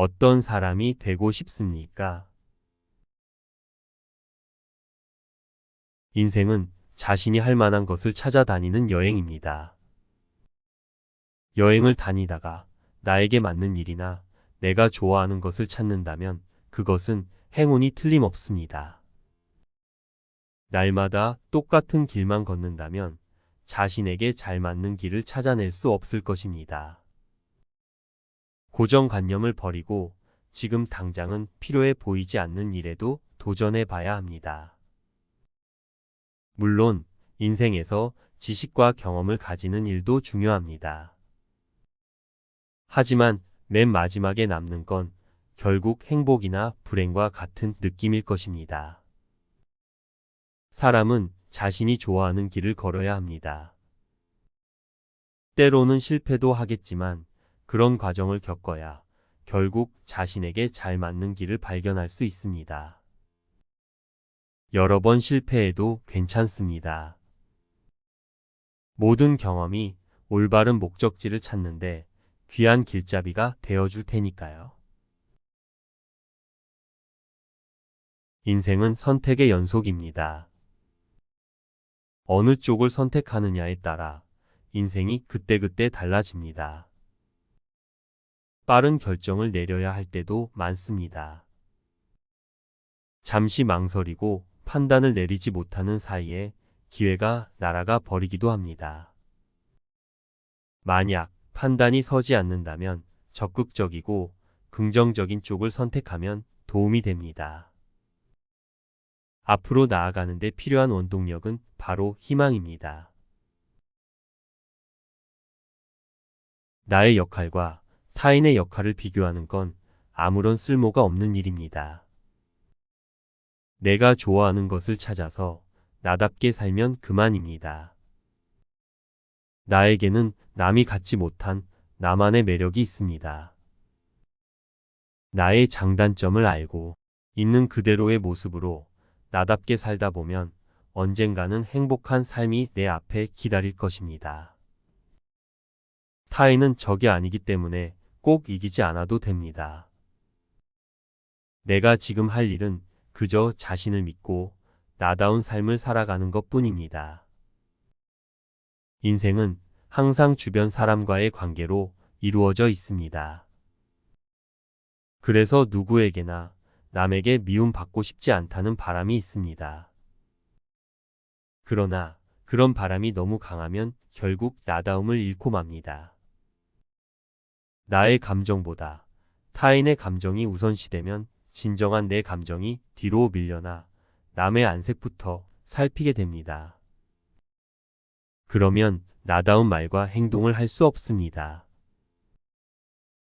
어떤 사람이 되고 싶습니까? 인생은 자신이 할 만한 것을 찾아다니는 여행입니다. 여행을 다니다가 나에게 맞는 일이나 내가 좋아하는 것을 찾는다면 그것은 행운이 틀림없습니다. 날마다 똑같은 길만 걷는다면 자신에게 잘 맞는 길을 찾아낼 수 없을 것입니다. 고정관념을 버리고 지금 당장은 필요해 보이지 않는 일에도 도전해 봐야 합니다. 물론 인생에서 지식과 경험을 가지는 일도 중요합니다. 하지만 맨 마지막에 남는 건 결국 행복이나 불행과 같은 느낌일 것입니다. 사람은 자신이 좋아하는 길을 걸어야 합니다. 때로는 실패도 하겠지만 그런 과정을 겪어야 결국 자신에게 잘 맞는 길을 발견할 수 있습니다. 여러 번 실패해도 괜찮습니다. 모든 경험이 올바른 목적지를 찾는데 귀한 길잡이가 되어줄 테니까요. 인생은 선택의 연속입니다. 어느 쪽을 선택하느냐에 따라 인생이 그때그때 달라집니다. 빠른 결정을 내려야 할 때도 많습니다. 잠시 망설이고 판단을 내리지 못하는 사이에 기회가 날아가 버리기도 합니다. 만약 판단이 서지 않는다면 적극적이고 긍정적인 쪽을 선택하면 도움이 됩니다. 앞으로 나아가는데 필요한 원동력은 바로 희망입니다. 나의 역할과 타인의 역할을 비교하는 건 아무런 쓸모가 없는 일입니다. 내가 좋아하는 것을 찾아서 나답게 살면 그만입니다. 나에게는 남이 갖지 못한 나만의 매력이 있습니다. 나의 장단점을 알고 있는 그대로의 모습으로 나답게 살다 보면 언젠가는 행복한 삶이 내 앞에 기다릴 것입니다. 타인은 적이 아니기 때문에 꼭 이기지 않아도 됩니다. 내가 지금 할 일은 그저 자신을 믿고 나다운 삶을 살아가는 것 뿐입니다. 인생은 항상 주변 사람과의 관계로 이루어져 있습니다. 그래서 누구에게나 남에게 미움받고 싶지 않다는 바람이 있습니다. 그러나 그런 바람이 너무 강하면 결국 나다움을 잃고 맙니다. 나의 감정보다 타인의 감정이 우선시되면 진정한 내 감정이 뒤로 밀려나 남의 안색부터 살피게 됩니다. 그러면 나다운 말과 행동을 할 수 없습니다.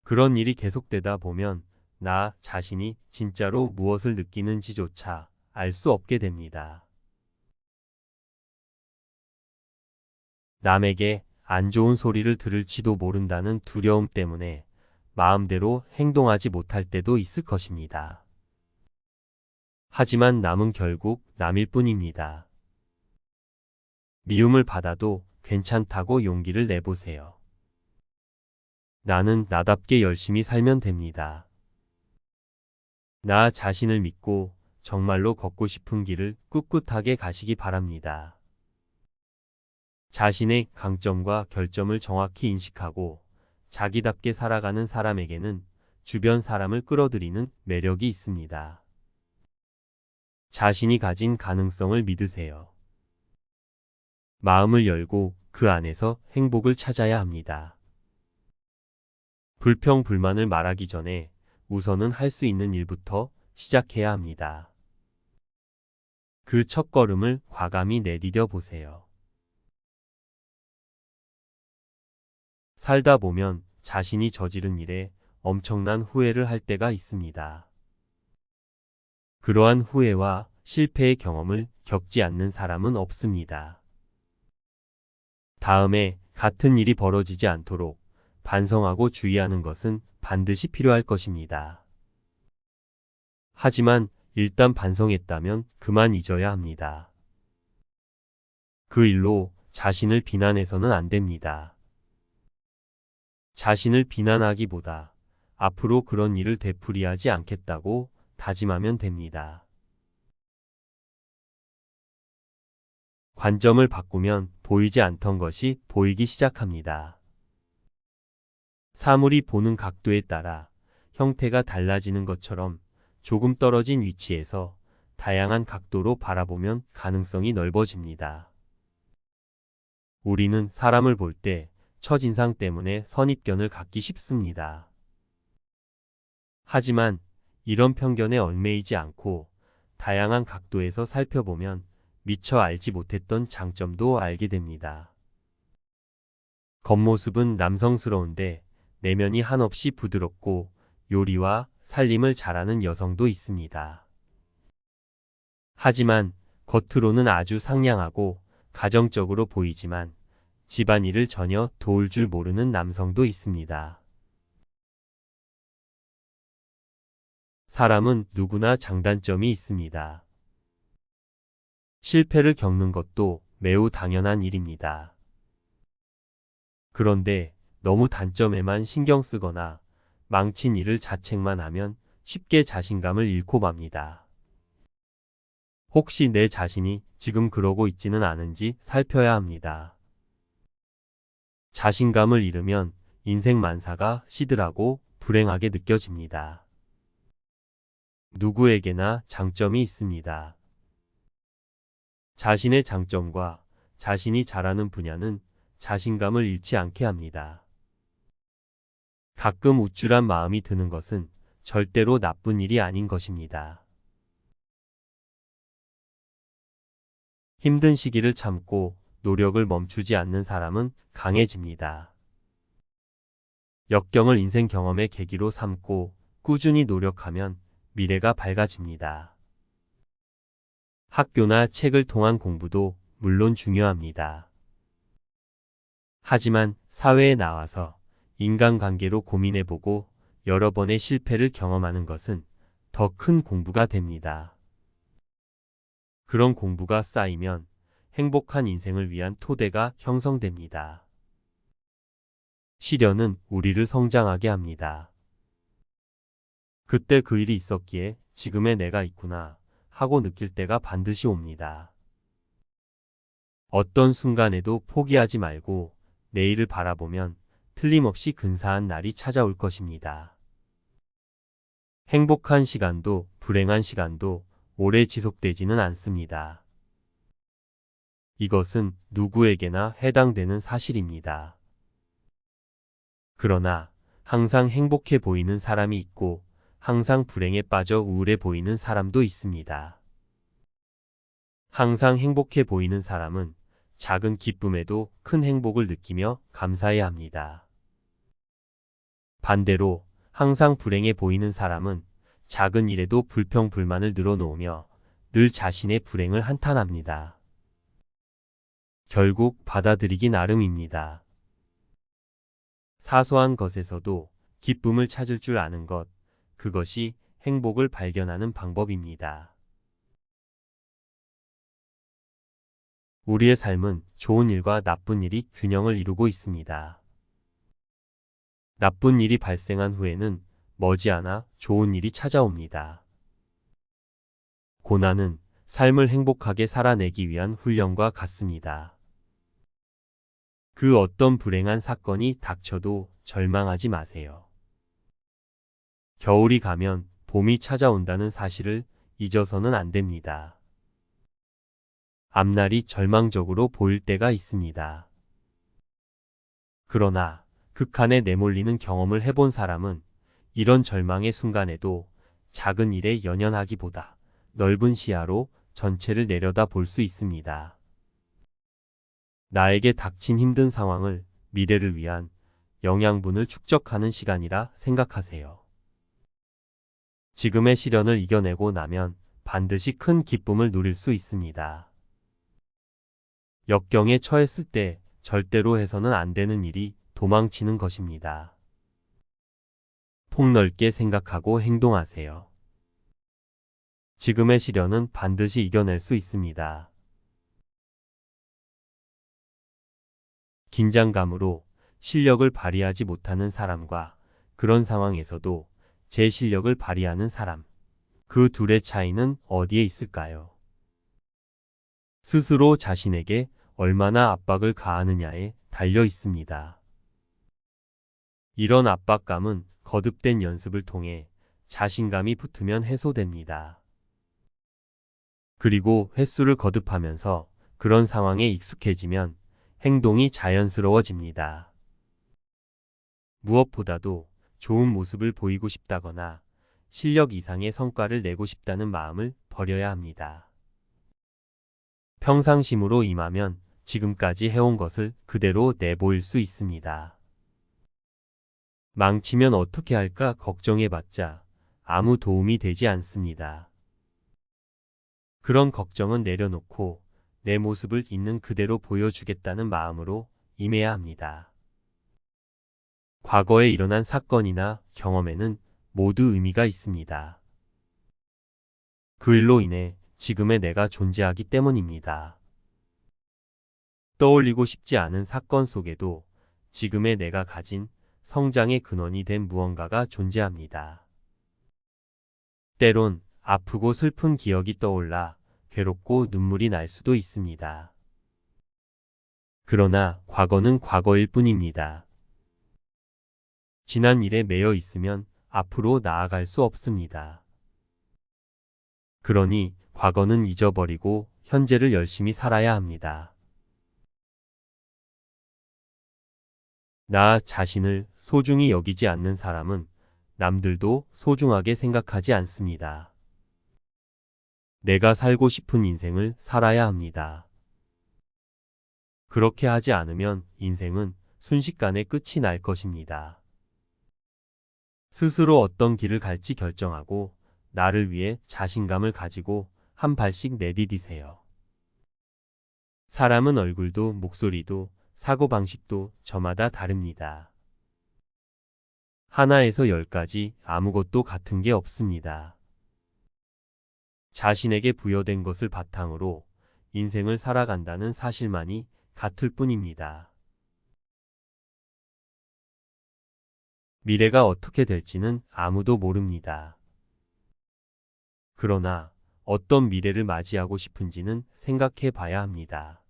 그런 일이 계속되다 보면 나 자신이 진짜로 무엇을 느끼는지조차 알 수 없게 됩니다. 남에게 안 좋은 소리를 들을지도 모른다는 두려움 때문에 마음대로 행동하지 못할 때도 있을 것입니다. 하지만 남은 결국 남일 뿐입니다. 미움을 받아도 괜찮다고 용기를 내보세요. 나는 나답게 열심히 살면 됩니다. 나 자신을 믿고 정말로 걷고 싶은 길을 꿋꿋하게 가시기 바랍니다. 자신의 강점과 결점을 정확히 인식하고 자기답게 살아가는 사람에게는 주변 사람을 끌어들이는 매력이 있습니다. 자신이 가진 가능성을 믿으세요. 마음을 열고 그 안에서 행복을 찾아야 합니다. 불평, 불만을 말하기 전에 우선은 할 수 있는 일부터 시작해야 합니다. 그 첫 걸음을 과감히 내디뎌 보세요. 살다 보면 자신이 저지른 일에 엄청난 후회를 할 때가 있습니다. 그러한 후회와 실패의 경험을 겪지 않는 사람은 없습니다. 다음에 같은 일이 벌어지지 않도록 반성하고 주의하는 것은 반드시 필요할 것입니다. 하지만 일단 반성했다면 그만 잊어야 합니다. 그 일로 자신을 비난해서는 안 됩니다. 자신을 비난하기보다 앞으로 그런 일을 되풀이하지 않겠다고 다짐하면 됩니다. 관점을 바꾸면 보이지 않던 것이 보이기 시작합니다. 사물이 보는 각도에 따라 형태가 달라지는 것처럼 조금 떨어진 위치에서 다양한 각도로 바라보면 가능성이 넓어집니다. 우리는 사람을 볼 때 첫인상 때문에 선입견을 갖기 쉽습니다. 하지만 이런 편견에 얽매이지 않고 다양한 각도에서 살펴보면 미처 알지 못했던 장점도 알게 됩니다. 겉모습은 남성스러운데 내면이 한없이 부드럽고 요리와 살림을 잘하는 여성도 있습니다. 하지만 겉으로는 아주 상냥하고 가정적으로 보이지만 집안일을 전혀 도울 줄 모르는 남성도 있습니다. 사람은 누구나 장단점이 있습니다. 실패를 겪는 것도 매우 당연한 일입니다. 그런데 너무 단점에만 신경 쓰거나 망친 일을 자책만 하면 쉽게 자신감을 잃고 맙니다. 혹시 내 자신이 지금 그러고 있지는 않은지 살펴야 합니다. 자신감을 잃으면 인생 만사가 시들하고 불행하게 느껴집니다. 누구에게나 장점이 있습니다. 자신의 장점과 자신이 잘하는 분야는 자신감을 잃지 않게 합니다. 가끔 우쭐한 마음이 드는 것은 절대로 나쁜 일이 아닌 것입니다. 힘든 시기를 참고 노력을 멈추지 않는 사람은 강해집니다. 역경을 인생 경험의 계기로 삼고 꾸준히 노력하면 미래가 밝아집니다. 학교나 책을 통한 공부도 물론 중요합니다. 하지만 사회에 나와서 인간관계로 고민해보고 여러 번의 실패를 경험하는 것은 더 큰 공부가 됩니다. 그런 공부가 쌓이면 행복한 인생을 위한 토대가 형성됩니다. 시련은 우리를 성장하게 합니다. 그때 그 일이 있었기에 지금의 내가 있구나 하고 느낄 때가 반드시 옵니다. 어떤 순간에도 포기하지 말고 내일을 바라보면 틀림없이 근사한 날이 찾아올 것입니다. 행복한 시간도 불행한 시간도 오래 지속되지는 않습니다. 이것은 누구에게나 해당되는 사실입니다. 그러나 항상 행복해 보이는 사람이 있고 항상 불행에 빠져 우울해 보이는 사람도 있습니다. 항상 행복해 보이는 사람은 작은 기쁨에도 큰 행복을 느끼며 감사해야 합니다. 반대로 항상 불행해 보이는 사람은 작은 일에도 불평불만을 늘어놓으며 늘 자신의 불행을 한탄합니다. 결국 받아들이기 나름입니다. 사소한 것에서도 기쁨을 찾을 줄 아는 것, 그것이 행복을 발견하는 방법입니다. 우리의 삶은 좋은 일과 나쁜 일이 균형을 이루고 있습니다. 나쁜 일이 발생한 후에는 머지않아 좋은 일이 찾아옵니다. 고난은 삶을 행복하게 살아내기 위한 훈련과 같습니다. 그 어떤 불행한 사건이 닥쳐도 절망하지 마세요. 겨울이 가면 봄이 찾아온다는 사실을 잊어서는 안 됩니다. 앞날이 절망적으로 보일 때가 있습니다. 그러나 극한에 내몰리는 경험을 해본 사람은 이런 절망의 순간에도 작은 일에 연연하기보다 넓은 시야로 전체를 내려다 볼 수 있습니다. 나에게 닥친 힘든 상황을 미래를 위한 영양분을 축적하는 시간이라 생각하세요. 지금의 시련을 이겨내고 나면 반드시 큰 기쁨을 누릴 수 있습니다. 역경에 처했을 때 절대로 해서는 안 되는 일이 도망치는 것입니다. 폭넓게 생각하고 행동하세요. 지금의 시련은 반드시 이겨낼 수 있습니다. 긴장감으로 실력을 발휘하지 못하는 사람과 그런 상황에서도 제 실력을 발휘하는 사람. 그 둘의 차이는 어디에 있을까요? 스스로 자신에게 얼마나 압박을 가하느냐에 달려 있습니다. 이런 압박감은 거듭된 연습을 통해 자신감이 붙으면 해소됩니다. 그리고 횟수를 거듭하면서 그런 상황에 익숙해지면 행동이 자연스러워집니다. 무엇보다도 좋은 모습을 보이고 싶다거나 실력 이상의 성과를 내고 싶다는 마음을 버려야 합니다. 평상심으로 임하면 지금까지 해온 것을 그대로 내보일 수 있습니다. 망치면 어떻게 할까 걱정해봤자 아무 도움이 되지 않습니다. 그런 걱정은 내려놓고 내 모습을 있는 그대로 보여주겠다는 마음으로 임해야 합니다. 과거에 일어난 사건이나 경험에는 모두 의미가 있습니다. 그 일로 인해 지금의 내가 존재하기 때문입니다. 떠올리고 싶지 않은 사건 속에도 지금의 내가 가진 성장의 근원이 된 무언가가 존재합니다. 때론 아프고 슬픈 기억이 떠올라 괴롭고 눈물이 날 수도 있습니다. 그러나 과거는 과거일 뿐입니다. 지난 일에 매여 있으면 앞으로 나아갈 수 없습니다. 그러니 과거는 잊어버리고 현재를 열심히 살아야 합니다. 나 자신을 소중히 여기지 않는 사람은 남들도 소중하게 생각하지 않습니다. 내가 살고 싶은 인생을 살아야 합니다. 그렇게 하지 않으면 인생은 순식간에 끝이 날 것입니다. 스스로 어떤 길을 갈지 결정하고 나를 위해 자신감을 가지고 한 발씩 내디디세요. 사람은 얼굴도 목소리도 사고방식도 저마다 다릅니다. 하나에서 열까지 아무것도 같은 게 없습니다. 자신에게 부여된 것을 바탕으로 인생을 살아간다는 사실만이 같을 뿐입니다. 미래가 어떻게 될지는 아무도 모릅니다. 그러나 어떤 미래를 맞이하고 싶은지는 생각해 봐야 합니다.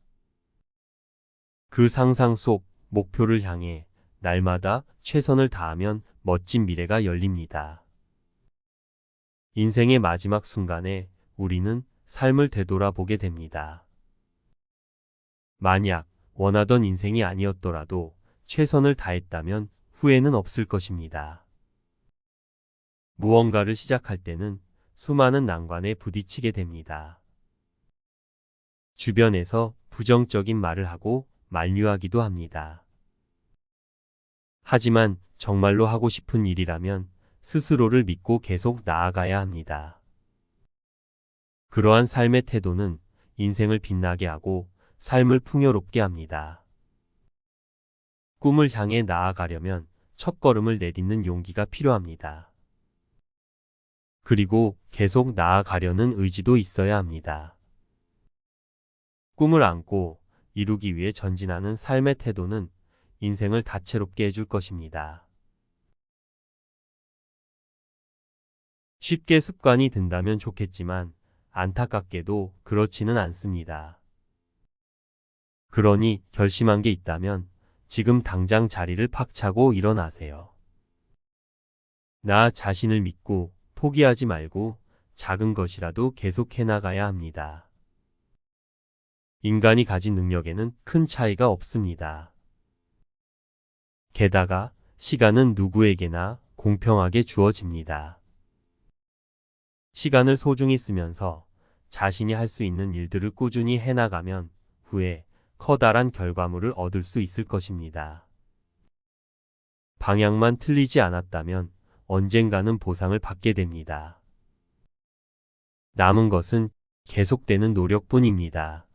그 상상 속 목표를 향해 날마다 최선을 다하면 멋진 미래가 열립니다. 인생의 마지막 순간에 우리는 삶을 되돌아보게 됩니다. 만약 원하던 인생이 아니었더라도 최선을 다했다면 후회는 없을 것입니다. 무언가를 시작할 때는 수많은 난관에 부딪히게 됩니다. 주변에서 부정적인 말을 하고 만류하기도 합니다. 하지만 정말로 하고 싶은 일이라면 스스로를 믿고 계속 나아가야 합니다. 그러한 삶의 태도는 인생을 빛나게 하고 삶을 풍요롭게 합니다. 꿈을 향해 나아가려면 첫 걸음을 내딛는 용기가 필요합니다. 그리고 계속 나아가려는 의지도 있어야 합니다. 꿈을 안고 이루기 위해 전진하는 삶의 태도는 인생을 다채롭게 해줄 것입니다. 쉽게 습관이 든다면 좋겠지만 안타깝게도 그렇지는 않습니다. 그러니 결심한 게 있다면 지금 당장 자리를 팍 차고 일어나세요. 나 자신을 믿고 포기하지 말고 작은 것이라도 계속 해 나가야 합니다. 인간이 가진 능력에는 큰 차이가 없습니다. 게다가 시간은 누구에게나 공평하게 주어집니다. 시간을 소중히 쓰면서 자신이 할 수 있는 일들을 꾸준히 해나가면 후에 커다란 결과물을 얻을 수 있을 것입니다. 방향만 틀리지 않았다면 언젠가는 보상을 받게 됩니다. 남은 것은 계속되는 노력뿐입니다.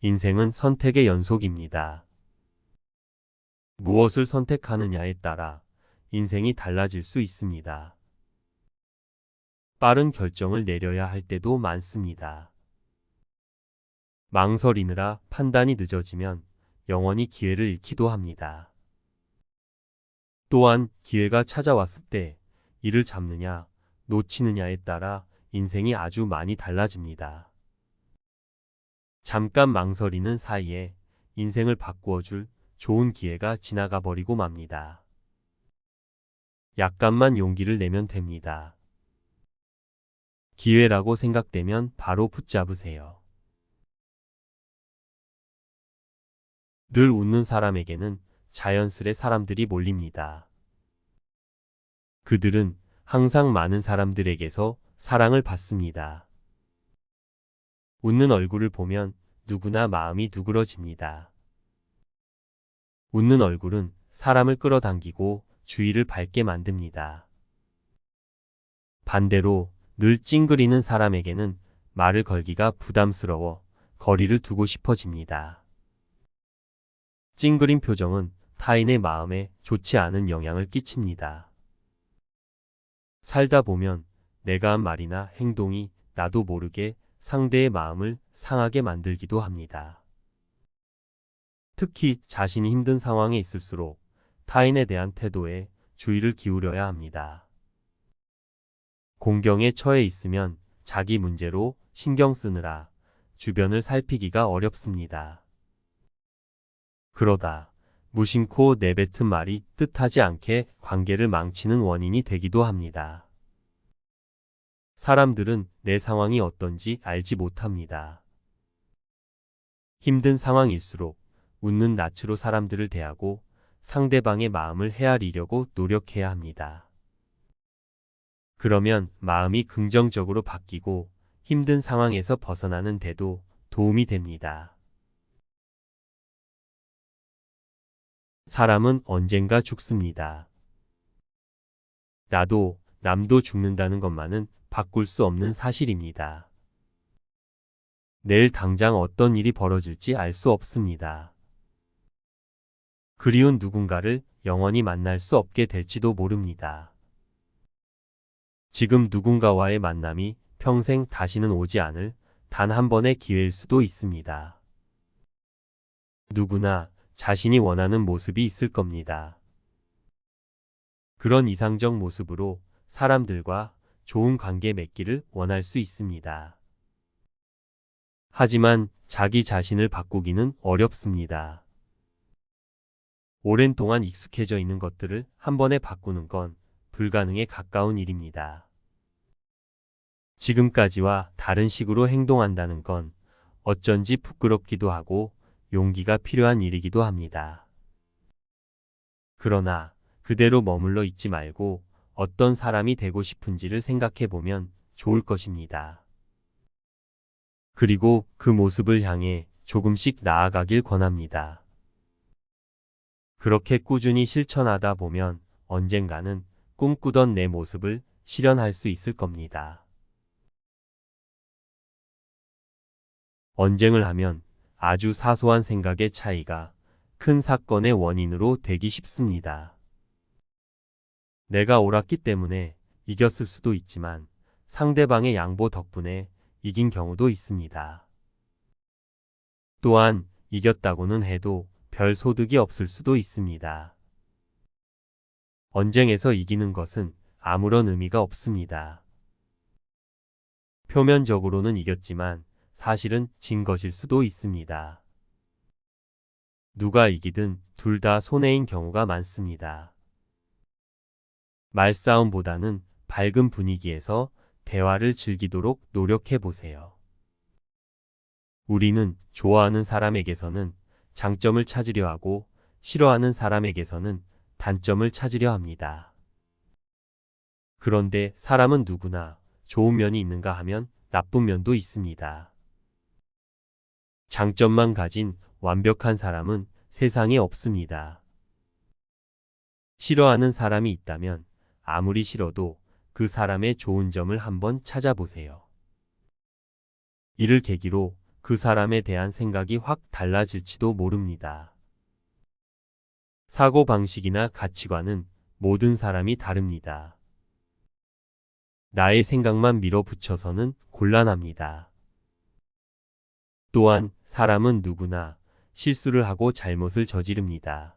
인생은 선택의 연속입니다. 무엇을 선택하느냐에 따라 인생이 달라질 수 있습니다. 빠른 결정을 내려야 할 때도 많습니다. 망설이느라 판단이 늦어지면 영원히 기회를 잃기도 합니다. 또한 기회가 찾아왔을 때 이를 잡느냐, 놓치느냐에 따라 인생이 아주 많이 달라집니다. 잠깐 망설이는 사이에 인생을 바꾸어 줄 좋은 기회가 지나가 버리고 맙니다. 약간만 용기를 내면 됩니다. 기회라고 생각되면 바로 붙잡으세요. 늘 웃는 사람에게는 자연스레 사람들이 몰립니다. 그들은 항상 많은 사람들에게서 사랑을 받습니다. 웃는 얼굴을 보면 누구나 마음이 누그러집니다. 웃는 얼굴은 사람을 끌어당기고 주위를 밝게 만듭니다. 반대로 늘 찡그리는 사람에게는 말을 걸기가 부담스러워 거리를 두고 싶어집니다. 찡그린 표정은 타인의 마음에 좋지 않은 영향을 끼칩니다. 살다 보면 내가 한 말이나 행동이 나도 모르게 상대의 마음을 상하게 만들기도 합니다. 특히 자신이 힘든 상황에 있을수록 타인에 대한 태도에 주의를 기울여야 합니다. 공경에 처해 있으면 자기 문제로 신경 쓰느라 주변을 살피기가 어렵습니다. 그러다 무심코 내뱉은 말이 뜻하지 않게 관계를 망치는 원인이 되기도 합니다. 사람들은 내 상황이 어떤지 알지 못합니다. 힘든 상황일수록 웃는 낯으로 사람들을 대하고 상대방의 마음을 헤아리려고 노력해야 합니다. 그러면 마음이 긍정적으로 바뀌고 힘든 상황에서 벗어나는 데도 도움이 됩니다. 사람은 언젠가 죽습니다. 나도 남도 죽는다는 것만은 바꿀 수 없는 사실입니다. 내일 당장 어떤 일이 벌어질지 알 수 없습니다. 그리운 누군가를 영원히 만날 수 없게 될지도 모릅니다. 지금 누군가와의 만남이 평생 다시는 오지 않을 단 한 번의 기회일 수도 있습니다. 누구나 자신이 원하는 모습이 있을 겁니다. 그런 이상적 모습으로 사람들과 좋은 관계 맺기를 원할 수 있습니다. 하지만 자기 자신을 바꾸기는 어렵습니다. 오랜 동안 익숙해져 있는 것들을 한 번에 바꾸는 건 불가능에 가까운 일입니다. 지금까지와 다른 식으로 행동한다는 건 어쩐지 부끄럽기도 하고 용기가 필요한 일이기도 합니다. 그러나 그대로 머물러 있지 말고 어떤 사람이 되고 싶은지를 생각해 보면 좋을 것입니다. 그리고 그 모습을 향해 조금씩 나아가길 권합니다. 그렇게 꾸준히 실천하다 보면 언젠가는 꿈꾸던 내 모습을 실현할 수 있을 겁니다. 언쟁을 하면 아주 사소한 생각의 차이가 큰 사건의 원인으로 되기 쉽습니다. 내가 옳았기 때문에 이겼을 수도 있지만 상대방의 양보 덕분에 이긴 경우도 있습니다. 또한 이겼다고는 해도 별 소득이 없을 수도 있습니다. 언쟁에서 이기는 것은 아무런 의미가 없습니다. 표면적으로는 이겼지만 사실은 진 것일 수도 있습니다. 누가 이기든 둘 다 손해인 경우가 많습니다. 말싸움보다는 밝은 분위기에서 대화를 즐기도록 노력해 보세요. 우리는 좋아하는 사람에게서는 장점을 찾으려 하고 싫어하는 사람에게서는 단점을 찾으려 합니다. 그런데 사람은 누구나 좋은 면이 있는가 하면 나쁜 면도 있습니다. 장점만 가진 완벽한 사람은 세상에 없습니다. 싫어하는 사람이 있다면 아무리 싫어도 그 사람의 좋은 점을 한번 찾아보세요. 이를 계기로 그 사람에 대한 생각이 확 달라질지도 모릅니다. 사고방식이나 가치관은 모든 사람이 다릅니다. 나의 생각만 밀어붙여서는 곤란합니다. 또한 사람은 누구나 실수를 하고 잘못을 저지릅니다.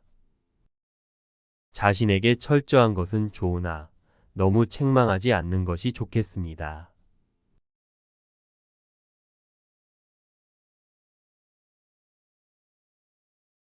자신에게 철저한 것은 좋으나 너무 책망하지 않는 것이 좋겠습니다.